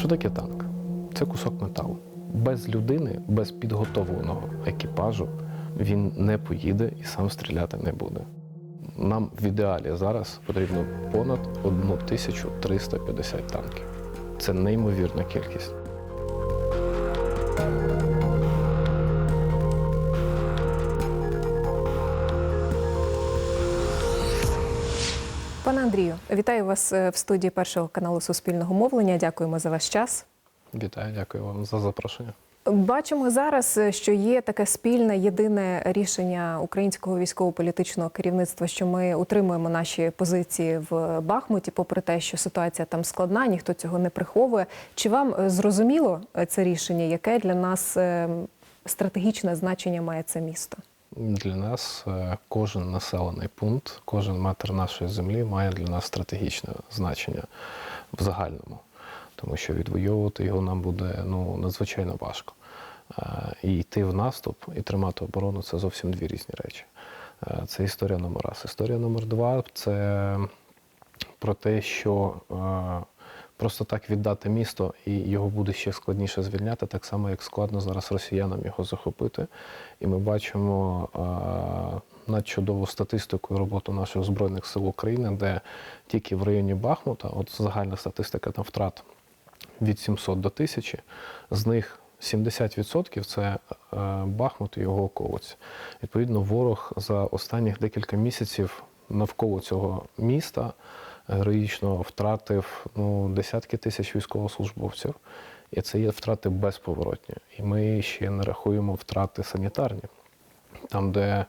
Що таке танк? Це кусок металу. Без людини, без підготовленого екіпажу він не поїде і сам стріляти не буде. Нам в ідеалі зараз потрібно понад 1350 танків. Це неймовірна кількість. Пане Андрію, вітаю вас е, в студії першого каналу Суспільного мовлення. Дякуємо за ваш час. Вітаю, дякую вам за запрошення. Бачимо зараз, е, що є таке спільне єдине рішення українського військово-політичного керівництва, що ми утримуємо наші позиції в Бахмуті, попри те, що ситуація там складна, ніхто цього не приховує. Чи вам е, зрозуміло це рішення? Яке для нас стратегічне значення має це місто? Для нас е, кожен населений пункт, кожен метр нашої землі має для нас стратегічне значення в загальному, тому що відвоювати його нам буде ну, надзвичайно важко. Е, І йти в наступ і тримати оборону це зовсім дві різні речі. Е, Це історія номер раз. Історія номер два це про те, що просто так віддати місто і його буде ще складніше звільняти, так само як складно зараз росіянам його захопити. І ми бачимо е, надчудову статистику і роботу наших збройних сил України, де тільки в районі Бахмута, от загальна статистика там втрат від 700 до 1000, з них 70% це е, Бахмут і його околиці. Відповідно, ворог за останніх декілька місяців навколо цього міста героїчно втратив ну, десятки тисяч військовослужбовців. І це є втрати безповоротні. І ми ще не рахуємо втрати санітарні. Там, де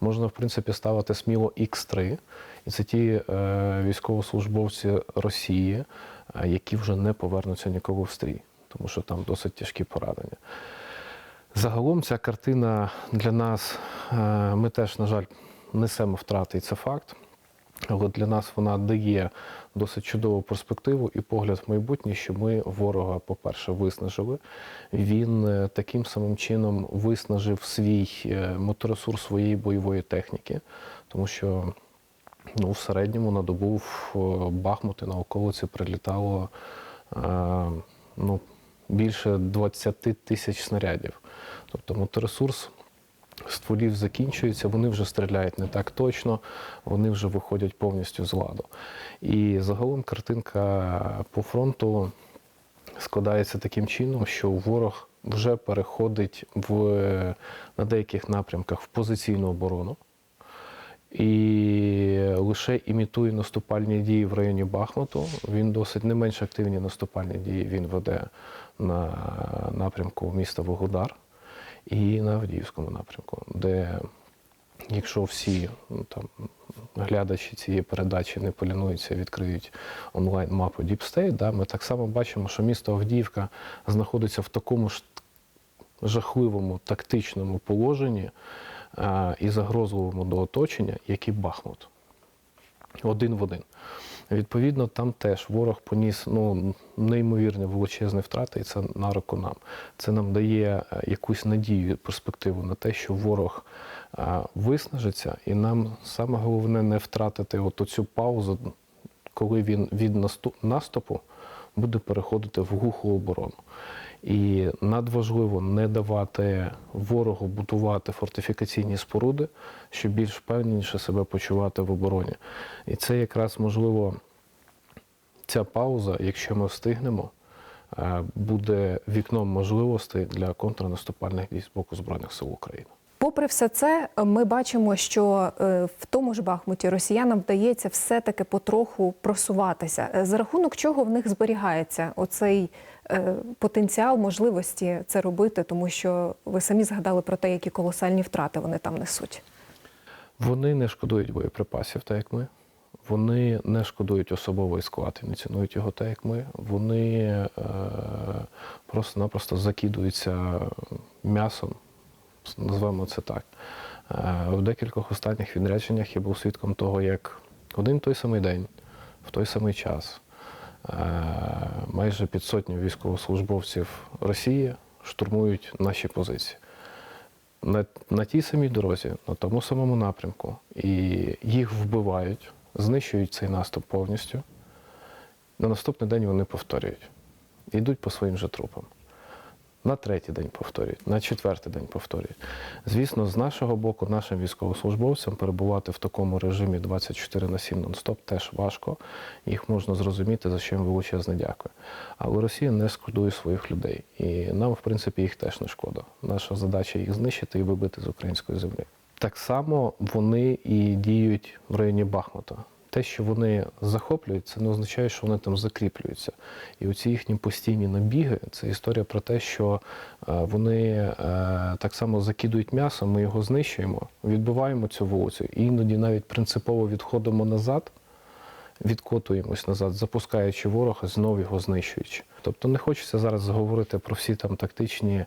можна, в принципі, ставити сміло Х3, і це ті е, військовослужбовці Росії, е, які вже не повернуться ніколи в стрій, тому що там досить тяжкі поранення. Загалом ця картина для нас, е, ми теж, на жаль, несемо втрати, і це факт. Але для нас вона дає досить чудову перспективу і погляд в майбутнє, що ми ворога, по-перше, виснажили. Він е, таким самим чином виснажив свій е, моторесурс своєї бойової техніки, тому що ну, в середньому на добу в е, Бахмут на околиці прилітало ну, більше 20 тисяч снарядів. Тобто моторесурс стволів закінчується, вони вже стріляють не так точно, вони вже виходять повністю з ладу. І загалом картинка по фронту складається таким чином, що ворог вже переходить в, на деяких напрямках в позиційну оборону. І лише імітує наступальні дії в районі Бахмуту. Він досить не менш активні наступальні дії він веде на напрямку міста Вугледар і на Авдіївському напрямку, де якщо всі ну, там, глядачі цієї передачі не полінуються, відкриють онлайн-мапу Deep State, да, ми так само бачимо, що місто Авдіївка знаходиться в такому ж жахливому тактичному положенні а, і загрозливому до оточення, як і Бахмут. Один в один. Відповідно, там теж ворог поніс ну, неймовірні величезні втрати, і це на руку нам. Це нам дає е, якусь надію, перспективу на те, що ворог е, виснажиться, і нам саме головне не втратити от оцю паузу, коли він від наступ- наступу буде переходити в глуху оборону. І надважливо не давати ворогу будувати фортифікаційні споруди, щоб більш впевненіше себе почувати в обороні. І це якраз можливо ця пауза, якщо ми встигнемо, е, буде вікном можливостей для контрнаступальних дій з боку Збройних сил України. Попри все це, ми бачимо, що е, в тому ж Бахмуті росіянам вдається все-таки потроху просуватися. Е, За рахунок чого в них зберігається оцей потенціал можливості це робити, тому що ви самі згадали про те, які колосальні втрати вони там несуть. Вони не шкодують боєприпасів, так як ми. Вони не шкодують особовий склад і не цінують його так, як ми. Вони е, просто-напросто закидуються м'ясом, назвемо це так. Е, в декількох останніх відрядженнях я був свідком того, як один той самий день, в той самий час, е, майже під сотню військовослужбовців Росії штурмують наші позиції на, на тій самій дорозі, на тому самому напрямку, і їх вбивають, знищують цей наступ повністю. На наступний день вони повторюють. йдуть по своїм же трупам. На третій день повторюють, на четвертий день повторюють. Звісно, з нашого боку, нашим військовослужбовцям перебувати в такому режимі 24 на 7 нон-стоп теж важко. Їх можна зрозуміти, за що їм величезне дякую. Але Росія не шкодує своїх людей. І нам, в принципі, їх теж не шкода. Наша задача їх знищити і вибити з української землі. Так само вони і діють в районі Бахмута. Те, що вони захоплюють, це не означає, що вони там закріплюються. І оці їхні постійні набіги це історія про те, що е, вони е, так само закидують м'ясо, ми його знищуємо, відбиваємо цю вулицю, і іноді навіть принципово відходимо назад, відкотуємось назад, запускаючи ворога, знову його знищуючи. Тобто не хочеться зараз говорити про всі там тактичні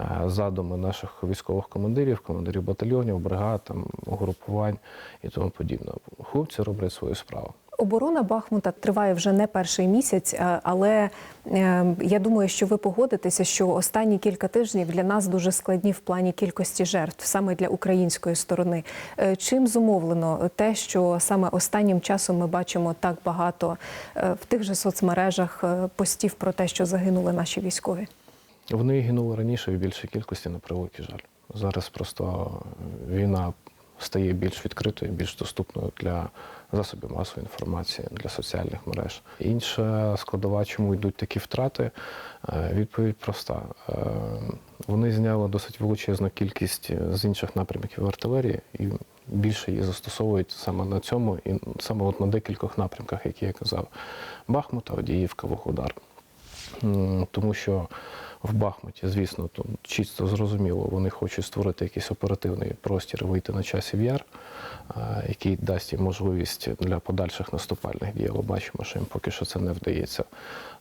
е, задуми наших військових командирів, командирів батальйонів, бригад, там, угрупувань і тому подібне. Хлопці роблять свою справу. Оборона Бахмута триває вже не перший місяць, але е, я думаю, що ви погодитеся, що останні кілька тижнів для нас дуже складні в плані кількості жертв саме для української сторони. Е, Чим зумовлено те, що саме останнім часом ми бачимо так багато е, в тих же соцмережах постів про те, що загинули наші військові? Вони гинули раніше в більшій кількості на превеликий жаль. Зараз просто війна стає більш відкритою, більш доступною для засобів масової інформації, для соціальних мереж. Інша складова, чому йдуть такі втрати, е, відповідь проста. Е, Вони зняли досить величезну кількість з інших напрямків артилерії і більше її застосовують саме на цьому і саме от на декількох напрямках, які я казав. Бахмут, Авдіївка, Вугледар. Тому що в Бахмуті, звісно, то чисто зрозуміло, вони хочуть створити якийсь оперативний простір, вийти на часів яр, е, який дасть їм можливість для подальших наступальних дій. Але бачимо, що їм поки що це не вдається.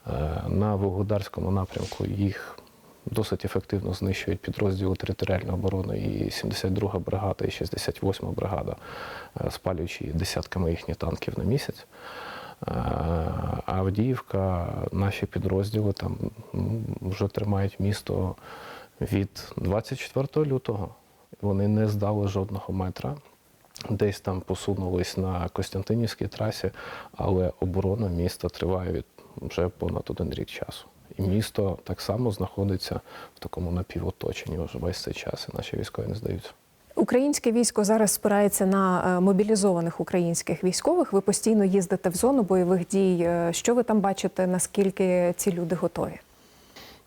Е, На Вугледарському напрямку їх досить ефективно знищують підрозділи територіальної оборони і 72 бригада, і 68-ма бригада, е, спалюючи десятками їхніх танків на місяць. Авдіївка, наші підрозділи там ну, вже тримають місто від 24 лютого. Вони не здали жодного метра. Десь там посунулись на Костянтинівській трасі, але оборона міста триває вже понад один рік часу. І місто так само знаходиться в такому напівоточенні вже весь цей час, і наші військові не здаються. Українське військо зараз спирається на е, мобілізованих українських військових. Ви постійно їздите в зону бойових дій. Е, Що ви там бачите? Наскільки ці люди готові?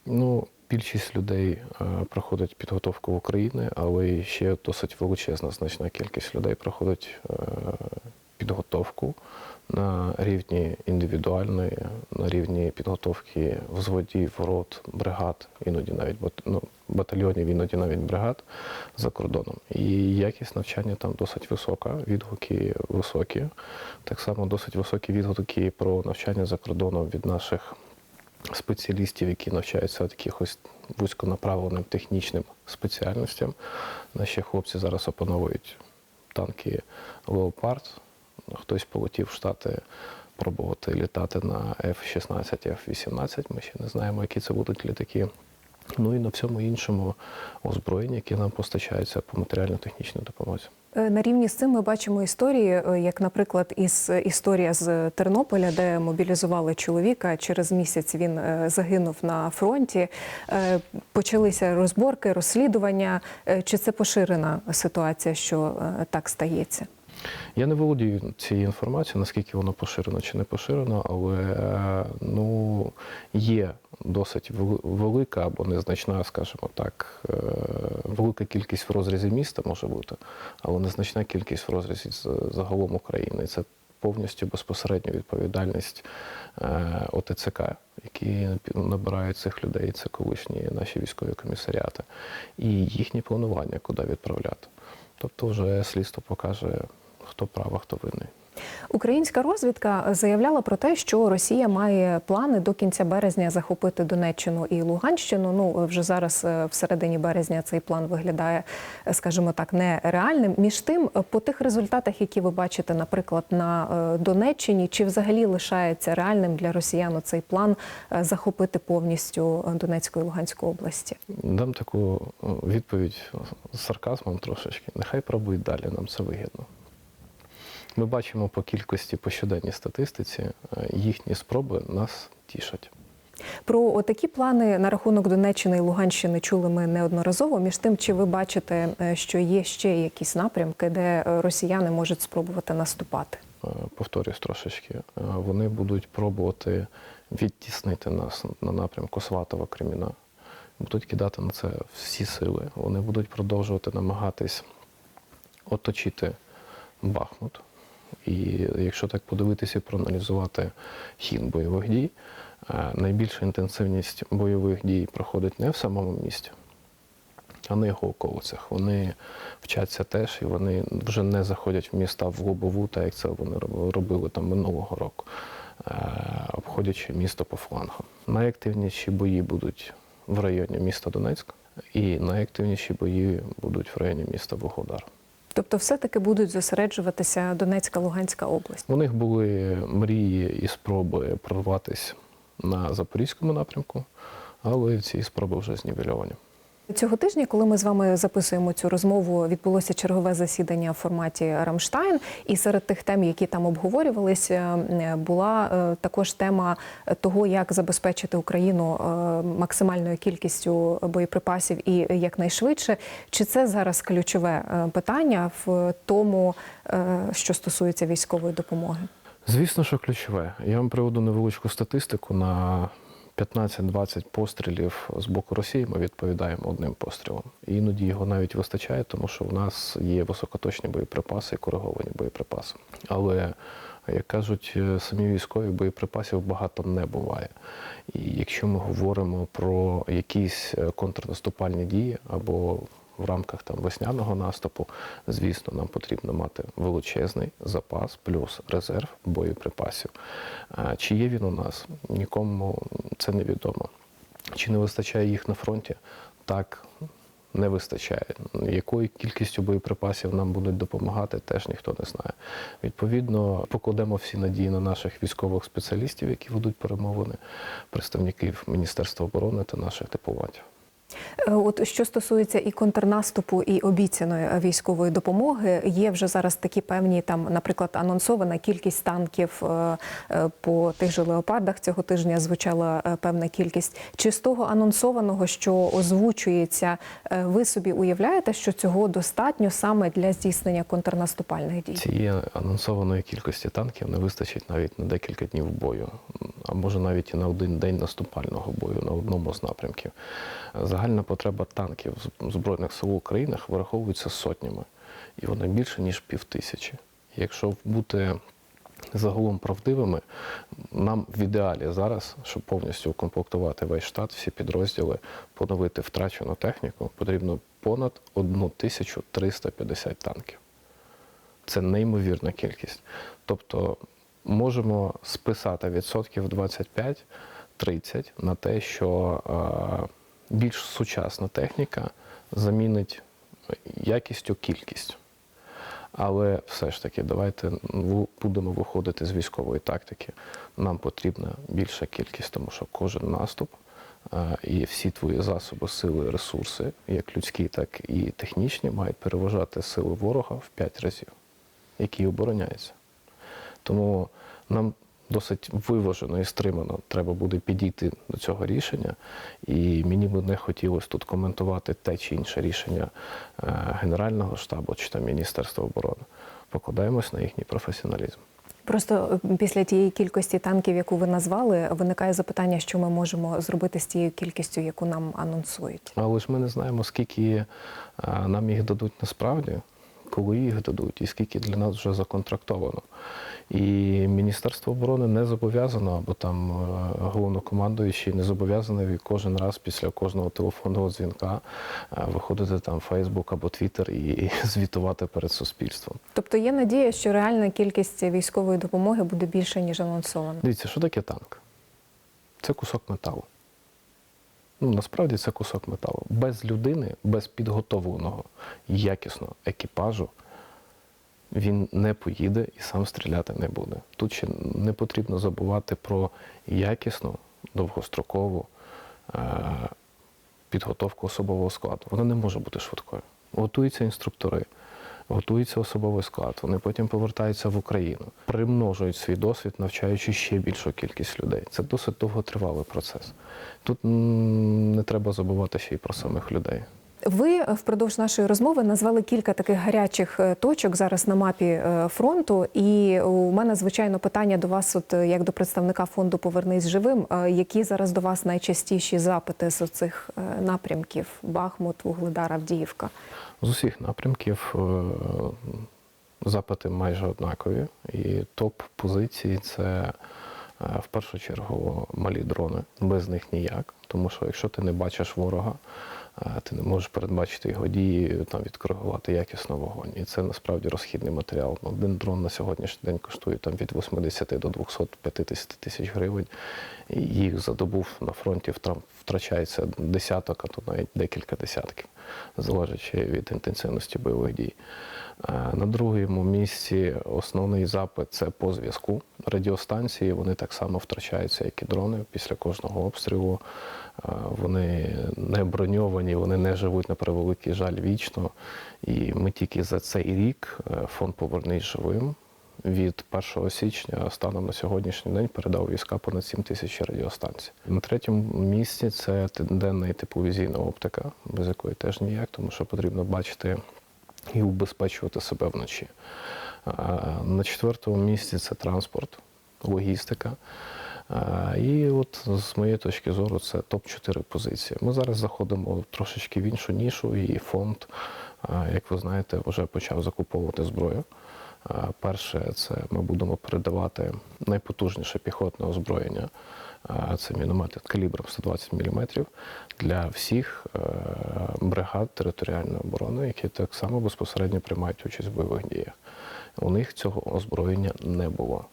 Ну, більшість людей е, проходить підготовку в Україні, але ще досить величезна значна кількість людей проходить підготовку на рівні індивідуальної, на рівні підготовки взводів, рот, бригад, іноді навіть ну, батальйонів, іноді навіть бригад за кордоном. І якість навчання там досить висока, відгуки високі. Так само досить високі відгуки про навчання за кордоном від наших спеціалістів, які навчаються якихось вузьконаправленим технічним спеціальностям. Наші хлопці зараз опановують танки Леопард. Хтось полетів в Штати пробувати літати на F-16, F-18. Ми ще не знаємо, які це будуть літаки. Ну і на всьому іншому озброєнні, яке нам постачається по матеріально-технічній допомозі. Е, На рівні з цим ми бачимо історії, е, як, наприклад, із історія з Тернополя, де мобілізували чоловіка. Через місяць він е, загинув на фронті. Почалися розборки, розслідування. Чи це поширена ситуація, що так стається? Я не володію цією інформацією, наскільки воно поширено чи не поширено, але ну, є досить велика або незначна, скажімо так, е, велика кількість в розрізі міста може бути, але незначна кількість в розрізі загалом України. Це повністю безпосередньо відповідальність е, ОТЦК, які набирають цих людей, це колишні наші військові комісаріати, і їхні планування, куди відправляти. Тобто вже слідство покаже, хто прав, а хто винний. Українська розвідка заявляла про те, що Росія має плани до кінця березня захопити Донеччину і Луганщину. Ну вже зараз, е, в середині березня, цей план виглядає, е, скажімо так, нереальним. Між тим, по тих результатах, які ви бачите, наприклад, на е, Донеччині, чи взагалі лишається реальним для росіян цей план захопити повністю Донецьку і Луганську області? Дам таку відповідь з сарказмом трошечки. Нехай пробують далі, нам це вигідно. Ми бачимо по кількості по щоденній статистиці, е, їхні спроби нас тішать. Про такі плани на рахунок Донеччини і Луганщини чули ми неодноразово. Між тим, чи ви бачите, е, що є ще якісь напрямки, де росіяни можуть спробувати наступати? Е, повторюсь трошечки, вони будуть пробувати відтіснити нас на напрямку Сватова Креміна. Будуть кидати на це всі сили. Вони будуть продовжувати намагатись оточити Бахмут. І якщо так подивитися проаналізувати хід бойових дій, е, найбільша інтенсивність бойових дій проходить не в самому місті, а на його околицях. Вони вчаться теж і вони вже не заходять в міста в лобову, так як це вони робили там минулого року, е, обходячи місто по флангам. Найактивніші бої будуть в районі міста Донецьк, і найактивніші бої будуть в районі міста Вугледар. Тобто, все-таки будуть зосереджуватися Донецька, Луганська область. У них були мрії і спроби прорватися на запорізькому напрямку, але ці спроби вже знівельовані. Цього тижня, коли ми з вами записуємо цю розмову, відбулося чергове засідання в форматі Рамштайн. І серед тих тем, які там обговорювалися, е, була е, також тема того, як забезпечити Україну е, максимальною кількістю боєприпасів і якнайшвидше. Чи це зараз ключове питання в тому, що стосується військової допомоги? Звісно, що ключове. Я вам приведу невеличку статистику. На 15-20 пострілів з боку Росії ми відповідаємо одним пострілом. І іноді його навіть вистачає, тому що в нас є високоточні боєприпаси кориговані боєприпаси. Але, як кажуть е, самі військові, боєприпасів багато не буває. І якщо ми говоримо про якісь е, контрнаступальні дії або в рамках там весняного наступу, звісно, нам потрібно мати величезний запас плюс резерв боєприпасів. Чи є він у нас? Нікому це не відомо. Чи не вистачає їх на фронті? Так. Не вистачає. Якою кількістю боєприпасів нам будуть допомагати, теж ніхто не знає. Відповідно, покладемо всі надії на наших військових спеціалістів, які ведуть перемовини, представників Міністерства оборони та наших дипломатів. Е, От що стосується і контрнаступу, і обіцяної військової допомоги, є вже зараз такі певні там, наприклад, анонсована кількість танків е, е, по тих же леопардах цього тижня звучала певна кількість. Чи з того анонсованого, що озвучується, ви собі уявляєте, що цього достатньо саме для здійснення контрнаступальних дій? Цієї анонсованої кількості танків не вистачить навіть на декілька днів бою, а може навіть і на один день наступального бою на одному з напрямків. Загальна потреба танків Збройних сил України вираховується сотнями, і вона більше ніж півтисячі. Якщо бути загалом правдивими, нам в ідеалі зараз, щоб повністю укомплектувати весь штат, всі підрозділи, поновити втрачену техніку, потрібно понад 1350 танків. Це неймовірна кількість. Тобто можемо списати відсотків 25-30 на те, що більш сучасна техніка замінить якістю кількість. Але все ж таки, давайте будемо виходити з військової тактики. Нам потрібна більша кількість, тому що кожен наступ е, і всі твої засоби, сили, ресурси, як людські, так і технічні, мають переважати сили ворога в 5 разів, який обороняється. Тому нам досить виважено і стримано треба буде підійти до цього рішення. І мені би не хотілося тут коментувати те чи інше рішення е, Генерального штабу чи там Міністерства оборони. Покладаємось на їхній професіоналізм. Просто е, після тієї кількості танків, яку ви назвали, виникає запитання, що ми можемо зробити з тією кількістю, яку нам анонсують. Але ж ми не знаємо, скільки е, нам їх дадуть насправді, коли їх дадуть, і скільки для нас вже законтрактовано. І Міністерство оборони не зобов'язано, або там е, головнокомандуючий не зобов'язаний кожен раз після кожного телефонного дзвінка е, виходити там в Фейсбук або Твіттер і, і звітувати перед суспільством. Тобто є надія, що реальна кількість військової допомоги буде більше ніж анонсовано. Дивіться, що таке танк? Це кусок металу. Ну, насправді це кусок металу. Без людини, без підготовленого якісного екіпажу він не поїде і сам стріляти не буде. Тут ще не потрібно забувати про якісну, довгострокову е- підготовку особового складу. Вона не може бути швидкою. Готуються інструктори, готується особовий склад. Вони потім повертаються в Україну, примножують свій досвід, навчаючи ще більшу кількість людей. Це досить довготривалий процес. Тут не треба забувати ще й про самих людей. Ви впродовж нашої розмови назвали кілька таких гарячих е, точок зараз на мапі е, фронту. І у мене звичайно питання до вас, от як до представника фонду Повернись живим. Е, Які зараз до вас найчастіші запити з цих напрямків: Бахмут, Вугледар, Авдіївка? З усіх напрямків запити майже однакові. І топ-позиції це е, в першу чергу малі дрони. Без них ніяк. Тому що якщо ти не бачиш ворога, ти не можеш передбачити його дії, там відкоригувати якісно вогонь. І це насправді розхідний матеріал. Один дрон на сьогоднішній день коштує там від 80 до 250 тисяч гривень. І їх за добу на фронті втрачається десяток, а то навіть декілька десятків, залежачи від інтенсивності бойових дій. Е, На другому місці основний запит це по зв'язку. Радіостанції вони так само втрачаються, як і дрони після кожного обстрілу. Е, Вони не броньовані, вони не живуть на превеликий жаль вічно. І ми тільки за цей рік е, фонд Повернись живим від 1 січня станом на сьогоднішній день передав війська понад 7 тисяч радіостанцій. На третьому місці це денна і тепловізійна оптика, без якої теж ніяк, тому що потрібно бачити і убезпечувати себе вночі. На четвертому місці це транспорт, логістика. І от з моєї точки зору це топ-4 позиції. Ми зараз заходимо трошечки в іншу нішу, і фонд, як ви знаєте, вже почав закуповувати зброю. Перше, це ми будемо передавати найпотужніше піхотне озброєння. Це міномети калібром 120 мм для всіх е, бригад територіальної оборони, які так само безпосередньо приймають участь в бойових діях. У них цього озброєння не було.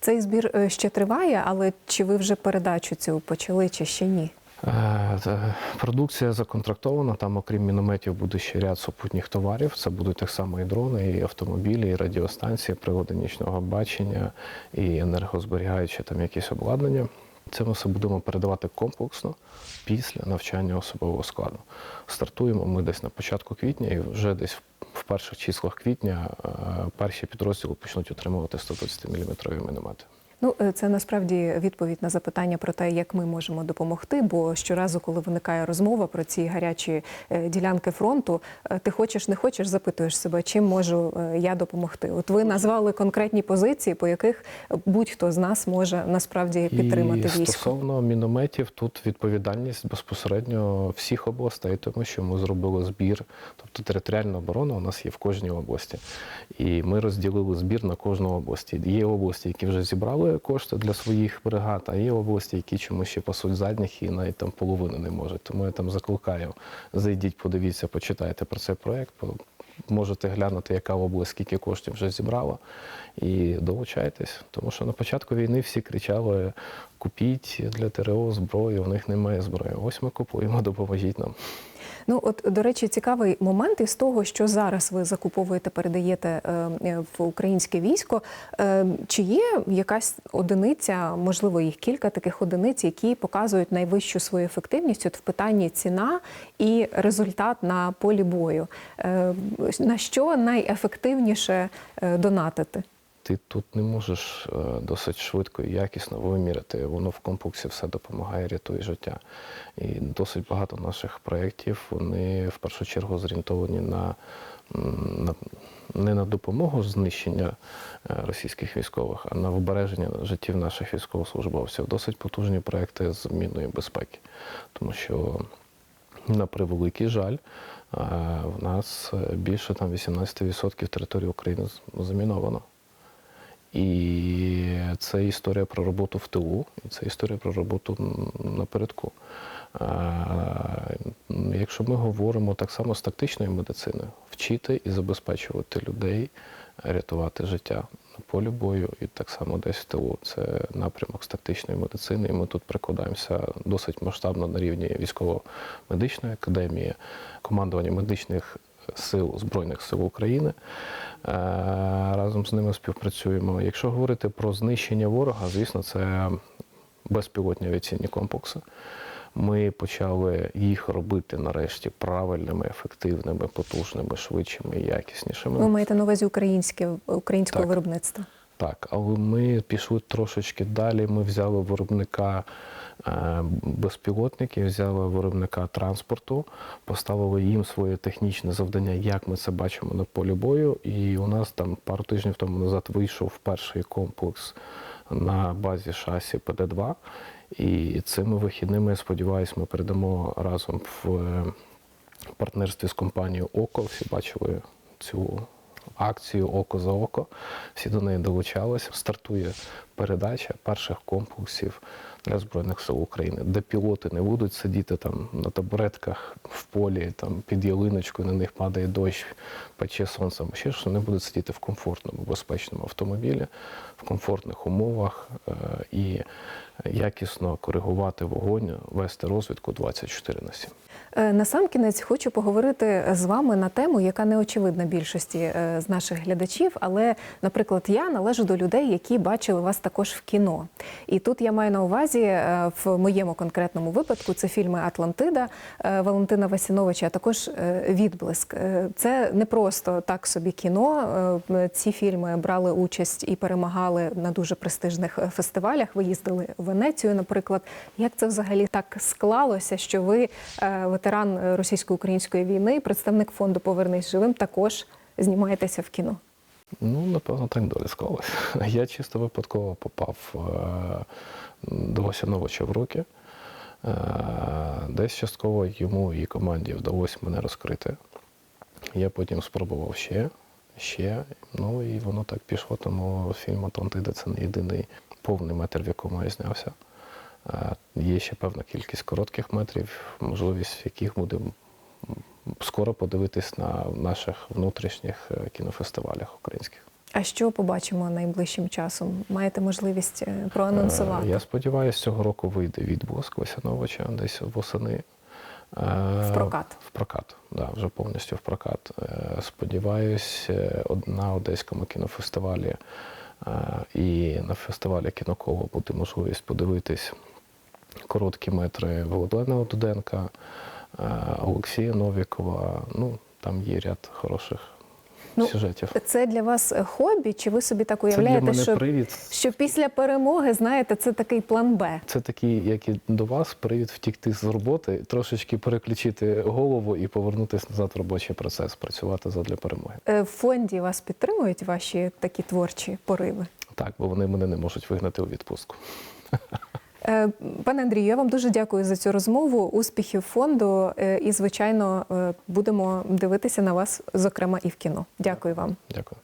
Цей збір е, ще триває, але чи ви вже передачу цю почали, чи ще ні? Е, Продукція законтрактована. Там, окрім мінометів, буде ще ряд супутніх товарів. Це будуть так само і дрони, і автомобілі, і радіостанції, прилади нічного бачення, і енергозберігаючі там якісь обладнання. Це ми все будемо передавати комплексно після навчання особового складу. Стартуємо ми десь на початку квітня, і вже десь в перших числах квітня е, перші підрозділи почнуть отримувати 120 мм міномети. Ну, е, це насправді відповідь на запитання про те, як ми можемо допомогти. Бо щоразу, коли виникає розмова про ці гарячі е, ділянки фронту, е, ти хочеш не хочеш, запитуєш себе, чим можу я допомогти. От ви назвали конкретні позиції, по яких будь-хто з нас може насправді підтримати І військо. стосовно мінометів, тут відповідальність безпосередньо всіх областей, тому що ми зробили збір. Тобто територіальна оборона у нас є в кожній області. І ми розділили збір на кожну область. Є області, які вже зібрали кошти для своїх бригад, а є області, які чомусь ще пасуть задніх і навіть там половини не можуть. Тому я там закликаю, зайдіть, подивіться, почитайте про цей проект. Можете глянути, яка область скільки коштів вже зібрала, і долучайтесь. Тому що на початку війни всі кричали: купіть для ТРО зброю, у них немає зброї. Ось ми купуємо, допоможіть нам. Ну, от до речі, цікавий момент із того, що зараз ви закуповуєте, передаєте е, е, в українське військо. Е, Чи є якась одиниця, можливо, їх кілька таких одиниць, які показують найвищу свою ефективність от в питанні ціна і результат на полі бою? На що найефективніше донатити? Ти тут не можеш е, досить швидко і якісно виміряти. Воно в комплексі все допомагає, рятує життя. І досить багато наших проєктів вони в першу чергу зорієнтовані на, на не на допомогу знищення е, російських військових, а на вбереження життів наших військовослужбовців. Досить потужні проекти з мінної безпеки, тому що на превеликий жаль, е, в нас більше там 18% території України заміновано. І це історія про роботу в тилу, і це історія про роботу напередку. Якщо ми говоримо так само з тактичної медицини, вчити і забезпечувати людей, рятувати життя на полі бою, і так само десь в тилу. Це напрямок з тактичної медицини. І ми тут прикладаємося досить масштабно на рівні військово-медичної академії, командування медичних сил Збройних сил України. Е, Разом з ними співпрацюємо. Якщо говорити про знищення ворога, звісно, це безпілотні авіаційні комплекси. Ми почали їх робити нарешті правильними, ефективними, потужними, швидшими якіснішими. Ви маєте на увазі українське українського Так. виробництва? Так, але ми пішли трошечки далі. Ми взяли виробника безпілотників, взяли виробника транспорту, поставили їм своє технічне завдання, як ми це бачимо на полі бою. І у нас там пару тижнів тому назад вийшов перший комплекс на базі шасі ПД-2. І цими вихідними, я сподіваюся, ми передамо разом в е, партнерстві з компанією ОКО. Всі бачили цю акцію Око за око. Всі до неї долучалися. Стартує передача перших комплексів для Збройних сил України, де пілоти не будуть сидіти там на табуретках в полі, там під ялиночкою, на них падає дощ, пече сонцем. Ще що вони будуть сидіти в комфортному, безпечному автомобілі, в комфортних умовах е, і якісно коригувати вогонь, вести розвідку 24 на 7. Е, Насамкінець хочу поговорити з вами на тему, яка не очевидна більшості е, з наших глядачів. Але, наприклад, я належу до людей, які бачили вас також в кіно. І тут я маю на увазі е, в моєму конкретному випадку це фільми Атлантида Валентина Васіновича, а також Відблиск. Це не просто так собі кіно. Ці фільми брали участь і перемагали на дуже престижних фестивалях. Ви їздили в Венецію, наприклад. Як це взагалі так склалося, що ви, е, ветеран російсько-української війни, представник фонду Повернись живим, також знімаєтеся в кіно? Ну, напевно, так доля склалася. Я чисто випадково попав е, до Васяновича в руки. Е, Десь частково йому і команді вдалося мене розкрити. Я потім спробував ще, ще. Ну і воно так пішло, тому фільм Атлантида це не єдиний повний метр, в якому я знявся. Є ще певна кількість коротких метрів, можливість яких буде скоро подивитись на наших внутрішніх е, кінофестивалях українських. А що побачимо найближчим часом? Маєте можливість е, проанонсувати? Е, Я сподіваюся, цього року вийде відблиск Васяновича десь восени. В прокат. В прокат, да, вже повністю в прокат. Сподіваюсь, на Одеському кінофестивалі і на фестивалі кіноколо буде можливість подивитись короткі метри Володимира Дуденка, е, Олексія Новікова. Ну, там є ряд хороших Ну, сюжетів. Це для вас е, хобі? Чи ви собі так Це для уявляєте, мене що, привід. що після перемоги, знаєте, це такий план Б? Це такий, як і до вас, привід втікти з роботи, трошечки переключити голову і повернутися назад в робочий процес, працювати задля перемоги. Е, В фонді вас підтримують ваші такі творчі пориви? Так, бо вони мене не можуть вигнати у відпустку. Е, Пане Андрію, я вам дуже дякую за цю розмову. Успіхів фонду. е, І, звичайно, е, будемо дивитися на вас, зокрема, і в кіно. Дякую вам. Дякую.